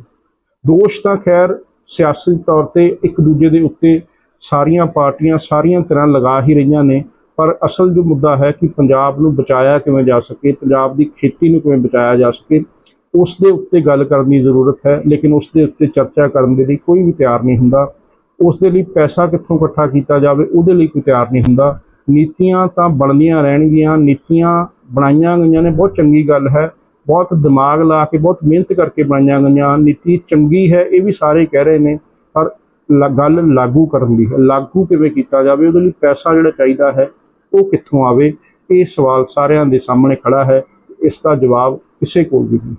ਦੋਸ਼ ਤਾਂ ਖੈਰ ਸਿਆਸੀ ਤੌਰ ਤੇ ਇੱਕ ਦੂਜੇ ਦੇ ਉੱਤੇ ਸਾਰੀਆਂ ਪਾਰਟੀਆਂ ਸਾਰੀਆਂ ਤਰ੍ਹਾਂ ਲਗਾ ਹੀ ਰਹੀਆਂ ਨੇ, ਪਰ ਅਸਲ ਜੋ ਮੁੱਦਾ ਹੈ ਕਿ ਪੰਜਾਬ ਨੂੰ ਬਚਾਇਆ ਕਿਵੇਂ ਜਾ ਸਕੇ, ਪੰਜਾਬ ਦੀ ਖੇਤੀ ਨੂੰ ਕਿਵੇਂ ਬਚਾਇਆ ਜਾ ਸਕੇ ਉਸ ਦੇ ਉੱਤੇ ਗੱਲ ਕਰਨ ਦੀ ਜ਼ਰੂਰਤ ਹੈ, ਲੇਕਿਨ ਉਸ ਦੇ ਉੱਤੇ ਚਰਚਾ ਕਰਨ ਦੇ ਲਈ ਕੋਈ ਵੀ ਤਿਆਰ ਨਹੀਂ ਹੁੰਦਾ। ਉਸ ਦੇ ਲਈ ਪੈਸਾ ਕਿੱਥੋਂ ਇਕੱਠਾ ਕੀਤਾ ਜਾਵੇ, ਉਹਦੇ ਲਈ ਕੋਈ ਤਿਆਰ ਨਹੀਂ ਹੁੰਦਾ। ਨੀਤੀਆਂ ਤਾਂ ਬਣਦੀਆਂ ਰਹਿਣਗੀਆਂ, ਨੀਤੀਆਂ ਬਣਾਈਆਂ ਗਈਆਂ ਨੇ, ਬਹੁਤ ਚੰਗੀ ਗੱਲ ਹੈ। ਬਹੁਤ ਦਿਮਾਗ ਲਾ ਕੇ, ਬਹੁਤ ਮਿਹਨਤ ਕਰਕੇ ਬਣਾਈਆਂ ਗਈਆਂ, ਨੀਤੀ ਚੰਗੀ ਹੈ, ਇਹ ਵੀ ਸਾਰੇ ਕਹਿ ਰਹੇ ਨੇ, ਪਰ ਲ- ਗੱਲ ਲਾਗੂ ਕਰਨ ਦੀ ਹੈ ਲਾਗੂ ਕਿਵੇਂ ਕੀਤਾ ਜਾਵੇ, ਉਹਦੇ ਲਈ ਪੈਸਾ ਜਿਹੜਾ ਚਾਹੀਦਾ ਹੈ, ਉਹ ਕਿੱਥੋਂ ਆਵੇ, ਇਹ ਸਵਾਲ ਸਾਰਿਆਂ ਦੇ ਸਾਹਮਣੇ ਖੜਾ ਹੈ, ਇਸ ਦਾ ਜਵਾਬ ਕਿਸੇ ਕੋਲ ਵੀ ਨਹੀਂ।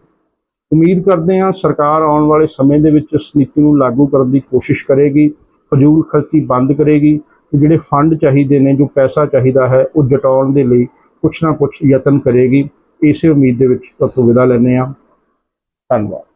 ਉਮੀਦ ਕਰਦੇ ਹਾਂ ਸਰਕਾਰ ਆਉਣ ਵਾਲੇ ਸਮੇਂ ਦੇ ਵਿੱਚ ਇਸ ਨੀਤੀ ਨੂੰ ਲਾਗੂ ਕਰਨ ਦੀ ਕੋਸ਼ਿਸ਼ ਕਰੇਗੀ, ਫਜ਼ੂਲ ਖਰਚੀ ਬੰਦ ਕਰੇਗੀ ਤੇ ਜਿਹੜੇ ਫੰਡ ਚਾਹੀਦੇ ਨੇ, ਜੋ ਪੈਸਾ ਚਾਹੀਦਾ ਹੈ, ਉਹ ਜਟਾਉਣ ਦੇ ਲਈ ਕੁਛ ਨਾ ਕੁਛ ਯਤਨ ਕਰੇਗੀ। ਇਸੇ ਉਮੀਦ ਦੇ ਵਿੱਚ ਤੁਹਾਨੂੰ ਵਿਦਾ ਲੈਂਦੇ ਹਾਂ। ਧੰਨਵਾਦ।